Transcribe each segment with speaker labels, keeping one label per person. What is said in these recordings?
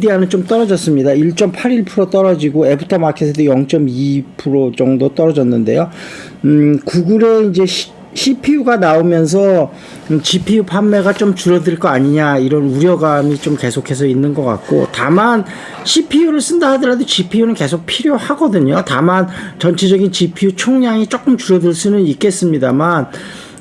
Speaker 1: 엔비디아는 좀 떨어졌습니다. 1.81% 떨어지고 애프터 마켓에도 0.2% 정도 떨어졌는데요. 음, 구글의 이제 시- CPU가 나오면서 음, GPU 판매가 좀 줄어들 거 아니냐 이런 우려감이 좀 계속해서 있는 것 같고 다만 CPU를 쓴다 하더라도 GPU는 계속 필요하거든요. 다만 전체적인 GPU 총량이 조금 줄어들 수는 있겠습니다만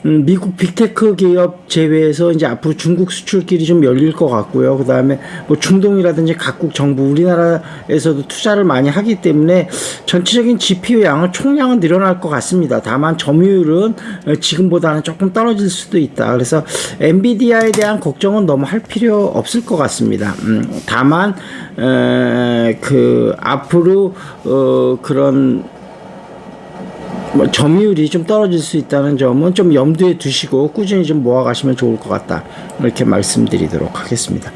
Speaker 1: 음, 미국 빅테크 기업 제외해서 이제 앞으로 중국 수출길이 좀 열릴 것 같고요. 그 다음에 뭐 중동이라든지 각국 정부 우리나라에서도 투자를 많이 하기 때문에 전체적인 GPU 양은 총량은 늘어날 것 같습니다. 다만 점유율은 어, 지금보다는 조금 떨어질 수도 있다. 그래서 엔비디아에 대한 걱정은 너무 할 필요 없을 것 같습니다. 음, 다만 에, 그 앞으로 어, 그런 뭐 점유율이 좀 떨어질 수 있다는 점은 좀 염두에 두시고 꾸준히 좀 모아가시면 좋을 것 같다 이렇게 말씀드리도록 하겠습니다.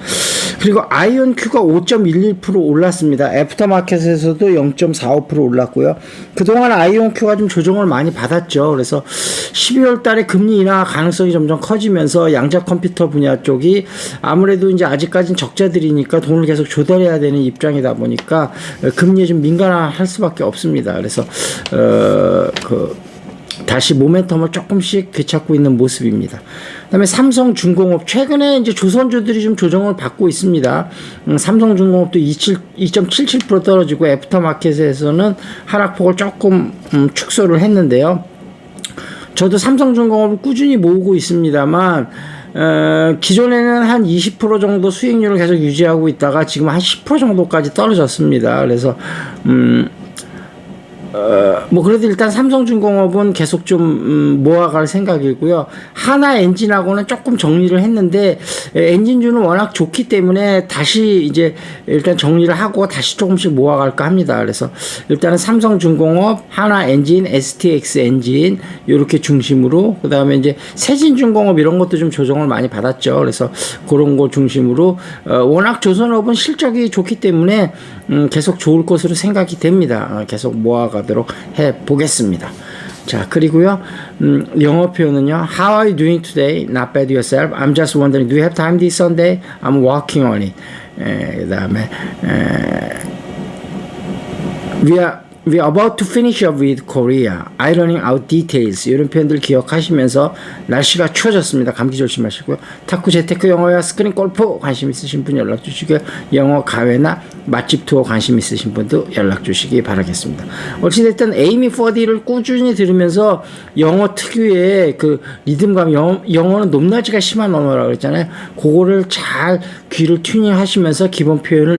Speaker 1: 그리고 아이온 큐가 5.11% 올랐습니다. 애프터마켓에서도 0.45% 올랐고요. 그동안 아이온 큐가 좀 조정을 많이 받았죠. 그래서 12월 달에 금리 인하 가능성이 점점 커지면서 양자 컴퓨터 분야 쪽이 아무래도 이제 아직까지는 적자들이니까 돈을 계속 조달해야 되는 입장이다 보니까 어, 금리에 좀 민감할 수밖에 없습니다. 그래서 어그 다시 모멘텀을 조금씩 되찾고 있는 모습입니다. 그다음에 삼성중공업 최근에 이제 조선주들이 좀 조정을 받고 있습니다. 음, 삼성중공업도 27, 2.77% 떨어지고 애프터마켓에서는 하락폭을 조금 음, 축소를 했는데요. 저도 삼성중공업을 꾸준히 모으고 있습니다만 어, 기존에는 한 20% 정도 수익률을 계속 유지하고 있다가 지금 한 10% 정도까지 떨어졌습니다. 그래서 음, 어, 뭐 그래도 일단 삼성중공업은 계속 좀 음, 모아갈 생각이고요. 하나 엔진하고는 조금 정리를 했는데 에, 엔진주는 워낙 좋기 때문에 다시 이제 일단 정리를 하고 다시 조금씩 모아갈까 합니다. 그래서 일단은 삼성중공업, 하나 엔진, STX 엔진 이렇게 중심으로 그 다음에 이제 세진중공업 이런 것도 좀 조정을 많이 받았죠. 그래서 그런 거 중심으로 어, 워낙 조선업은 실적이 좋기 때문에 음, 계속 좋을 것으로 생각이 됩니다. 어, 계속 모아가 도록 해 보겠습니다. 자, 그리고요, 음, 영어 표현은요, How are you doing today? Not bad yourself. I'm just wondering, do you have time this Sunday? I'm working on it. 에, 그 다음에, we are we are about to finish up with Korea. Ironing out details. 이런 표현들 기억하시면서 날씨가 추워졌습니다. 감기 조심하시고요. 탁구 재테크 영어와 스크린 골프 관심 있으신 분 연락 주시고요. 영어 가외나 맛집 투어 관심 있으신 분도 연락 주시기 바라겠습니다. 어찌됐든 에이미 포디를 꾸준히 들으면서 영어 특유의 그 리듬감, 영, 영어는 높낮이가 심한 언어라고 그랬잖아요. 그거를 잘 귀를 튜닝 하시면서 기본 표현을